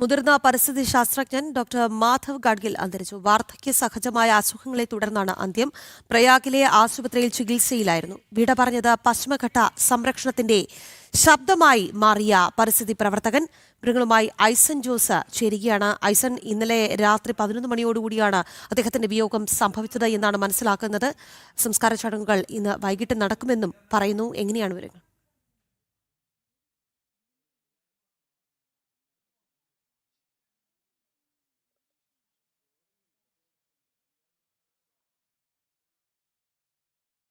മുതിർന്ന പരിസ്ഥിതി ശാസ്ത്രജ്ഞൻ ഡോക്ടർ മാധവ് ഗാഡ്ഗിൽ അന്തരിച്ചു. വാർദ്ധക്യ സഹജമായ അസുഖങ്ങളെ തുടർന്നാണ് അന്ത്യം. പ്രയാഗിലെ ആശുപത്രിയിൽ ചികിത്സയിലായിരുന്നു. വിട പറഞ്ഞത് പശ്ചിമഘട്ട സംരക്ഷണത്തിന്റെ ശബ്ദമായി മാറിയ പരിസ്ഥിതി പ്രവർത്തകൻ. മൃഗങ്ങളുമായി ഐസൻ ജോസ് ചേരുകയാണ്. ഐസൻ ഇന്നലെ രാത്രി പതിനൊന്ന് മണിയോടുകൂടിയാണ് അദ്ദേഹത്തിന്റെ വിയോഗം സംഭവിച്ചത് എന്നാണ് മനസ്സിലാക്കുന്നത്. സംസ്കാര ചടങ്ങുകൾ ഇന്ന് വൈകിട്ട് നടക്കുമെന്നും പറയുന്നു. എങ്ങനെയാണ് വിവരങ്ങൾ?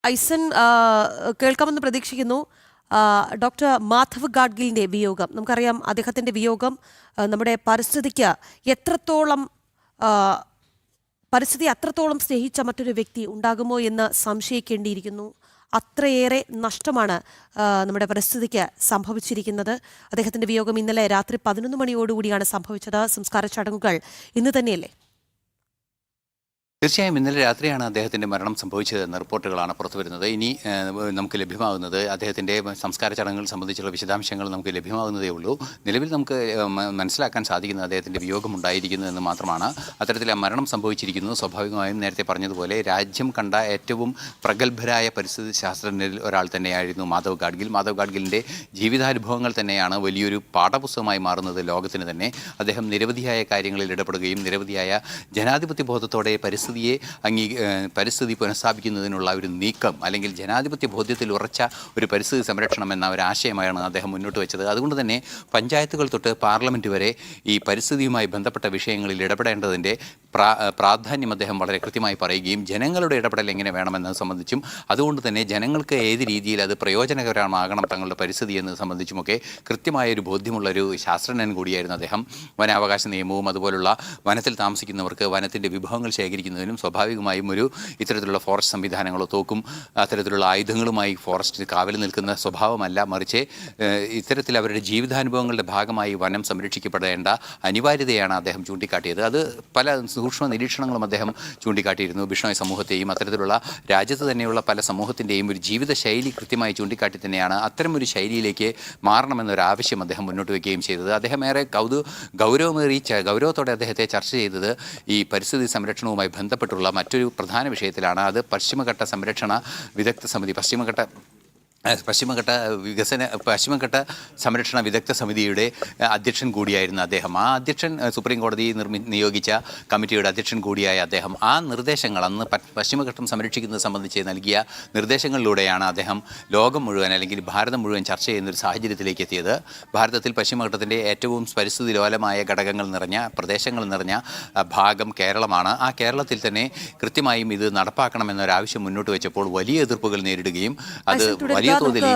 ഐസൻ കേൾക്കാമെന്ന് പ്രതീക്ഷിക്കുന്നു. ഡോക്ടർ മാധവ് ഗാഡ്ഗിലിന്റെ വിയോഗം. നമുക്കറിയാം അദ്ദേഹത്തിന്റെ വിയോഗം നമ്മുടെ പരിസ്ഥിതിക്ക് എത്രത്തോളം പരിസ്ഥിതി അത്രത്തോളം സ്നേഹിച്ച മറ്റൊരു വ്യക്തി ഉണ്ടാകുമോ എന്ന് സംശയിക്കേണ്ടിയിരിക്കുന്നു. അത്രയേറെ നഷ്ടമാണ് നമ്മുടെ പരിസ്ഥിതിക്ക് സംഭവിച്ചിരിക്കുന്നത്. അദ്ദേഹത്തിന്റെ വിയോഗം ഇന്നലെ രാത്രി പതിനൊന്ന് മണിയോടുകൂടിയാണ് സംഭവിച്ചത്. സംസ്കാര ചടങ്ങുകൾ ഇന്ന് തന്നെയല്ലേ? തീർച്ചയായും ഇന്നലെ രാത്രിയാണ് അദ്ദേഹത്തിന്റെ മരണം സംഭവിച്ചതെന്ന റിപ്പോർട്ടുകളാണ് പുറത്തു വരുന്നത്. ഇനി നമുക്ക് ലഭ്യമാകുന്നത് അദ്ദേഹത്തിന്റെ സംസ്കാര ചടങ്ങുകൾ സംബന്ധിച്ചുള്ള വിശദാംശങ്ങൾ നമുക്ക് ലഭ്യമാകുന്നതേ ഉള്ളൂ. നിലവിൽ നമുക്ക് മനസ്സിലാക്കാൻ സാധിക്കുന്നത് അദ്ദേഹത്തിന്റെ വിയോഗം ഉണ്ടായിരിക്കുന്നു എന്ന് മാത്രമാണ്. അത്തരത്തിൽ ആ മരണം സംഭവിച്ചിരിക്കുന്നത് സ്വാഭാവികമായും നേരത്തെ പറഞ്ഞതുപോലെ രാജ്യം കണ്ട ഏറ്റവും പ്രഗത്ഭരായ പരിസ്ഥിതി ശാസ്ത്രജ്ഞരിൽ ഒരാൾ തന്നെയായിരുന്നു മാധവ് ഗാഡ്ഗിൽ. മാധവ് ഗാഡ്ഗിലിന്റെ ജീവിതാനുഭവങ്ങൾ തന്നെയാണ് വലിയൊരു പാഠപുസ്തകമായി മാറുന്നത് ലോകത്തിന് തന്നെ. അദ്ദേഹം നിരവധിയായ കാര്യങ്ങളിൽ ഇടപെടുകയും നിരവധിയായ ജനാധിപത്യ ബോധത്തോടെ പരിസ്ഥിതിയെ അംഗീ പരിസ്ഥിതി പുനഃസ്ഥാപിക്കുന്നതിനുള്ള ഒരു നീക്കം അല്ലെങ്കിൽ ജനാധിപത്യ ബോധ്യത്തിൽ ഉറച്ച ഒരു പരിസ്ഥിതി സംരക്ഷണം എന്ന ഒരു ആശയമായാണ് അദ്ദേഹം മുന്നോട്ട് വെച്ചത്. അതുകൊണ്ട് തന്നെ പഞ്ചായത്തുകൾ തൊട്ട് പാർലമെന്റ് വരെ ഈ പരിസ്ഥിതിയുമായി ബന്ധപ്പെട്ട വിഷയങ്ങളിൽ ഇടപെടേണ്ടതിന്റെ പ്രാ പ്രാധാന്യം അദ്ദേഹം വളരെ കൃത്യമായി പറയുകയും ജനങ്ങളുടെ ഇടപെടൽ എങ്ങനെ വേണമെന്നത് സംബന്ധിച്ചും അതുകൊണ്ട് തന്നെ ജനങ്ങൾക്ക് ഏത് രീതിയിൽ അത് പ്രയോജനകരമാകണം തങ്ങളുടെ പരിസ്ഥിതി എന്നത് സംബന്ധിച്ചുമൊക്കെ കൃത്യമായ ഒരു ബോധ്യമുള്ള ഒരു ശാസ്ത്രജ്ഞൻ കൂടിയായിരുന്നു അദ്ദേഹം. വനാവകാശ നിയമവും അതുപോലുള്ള വനത്തിൽ താമസിക്കുന്നവർക്ക് വനത്തിന്റെ വിഭവങ്ങൾ ശേഖരിക്കുന്നതിനും സ്വാഭാവികമായും ഒരു ഇത്തരത്തിലുള്ള ഫോറസ്റ്റ് സംവിധാനങ്ങളോ തോക്കും അത്തരത്തിലുള്ള ആയുധങ്ങളുമായി ഫോറസ്റ്റ് കാവൽ നിൽക്കുന്ന സ്വഭാവമല്ല. മറിച്ച് ഇത്തരത്തിൽ അവരുടെ ജീവിതാനുഭവങ്ങളുടെ ഭാഗമായി വനം സംരക്ഷിക്കപ്പെടേണ്ട അനിവാര്യതയാണ് അദ്ദേഹം ചൂണ്ടിക്കാട്ടിയത്. അത് പല സൂക്ഷ്മ നിരീക്ഷണങ്ങളും അദ്ദേഹം ചൂണ്ടിക്കാട്ടിയിരുന്നു. ബിഷ്ണോയ് സമൂഹത്തെയും അത്തരത്തിലുള്ള രാജ്യത്ത് തന്നെയുള്ള പല സമൂഹത്തിന്റെയും ഒരു ജീവിത ശൈലി കൃത്യമായി ചൂണ്ടിക്കാട്ടി തന്നെയാണ് അത്തരമൊരു ശൈലിയിലേക്ക് മാറണമെന്നൊരു ആവശ്യം അദ്ദേഹം മുന്നോട്ട് വയ്ക്കുകയും ചെയ്തത്. അദ്ദേഹം ഏറെ കൗതു ഗൗരവമേറി ഗൗരവത്തോടെ അദ്ദേഹത്തെ ചർച്ച ചെയ്തത് ഈ പരിസ്ഥിതി സംരക്ഷണവുമായി ബന്ധപ്പെട്ടുള്ള മറ്റൊരു പ്രധാന വിഷയത്തിലാണ് അത് പശ്ചിമഘട്ട സംരക്ഷണ വിദഗ്ധ സമിതി പശ്ചിമഘട്ട പശ്ചിമഘട്ട വികസന പശ്ചിമഘട്ട സംരക്ഷണ വിദഗ്ധ സമിതിയുടെ അധ്യക്ഷൻ കൂടിയായിരുന്ന അദ്ദേഹം. ആ അധ്യക്ഷൻ സുപ്രീം കോടതി നിർമ്മി നിയോഗിച്ച കമ്മിറ്റിയുടെ അധ്യക്ഷൻ കൂടിയായ അദ്ദേഹം. ആ നിർദ്ദേശങ്ങൾ അന്ന് പശ്ചിമഘട്ടം സംരക്ഷിക്കുന്നത് സംബന്ധിച്ച് നൽകിയ നിർദ്ദേശങ്ങളിലൂടെയാണ് അദ്ദേഹം ലോകം മുഴുവൻ അല്ലെങ്കിൽ ഭാരതം മുഴുവൻ ചർച്ച ചെയ്യുന്ന ഒരു സാഹചര്യത്തിലേക്ക് എത്തിയത്. ഭാരതത്തിൽ പശ്ചിമഘട്ടത്തിന്റെ ഏറ്റവും പരിസ്ഥിതി ലോലമായ ഘടകങ്ങൾ നിറഞ്ഞ പ്രദേശങ്ങൾ നിറഞ്ഞ ഭാഗം കേരളമാണ്. ആ കേരളത്തിൽ തന്നെ കൃത്യമായും ഇത് നടപ്പാക്കണമെന്നൊരാവശ്യം മുന്നോട്ട് വെച്ചപ്പോൾ വലിയ എതിർപ്പുകൾ നേരിടുകയും അത് വലിയ തോതിൽ നമുക്ക്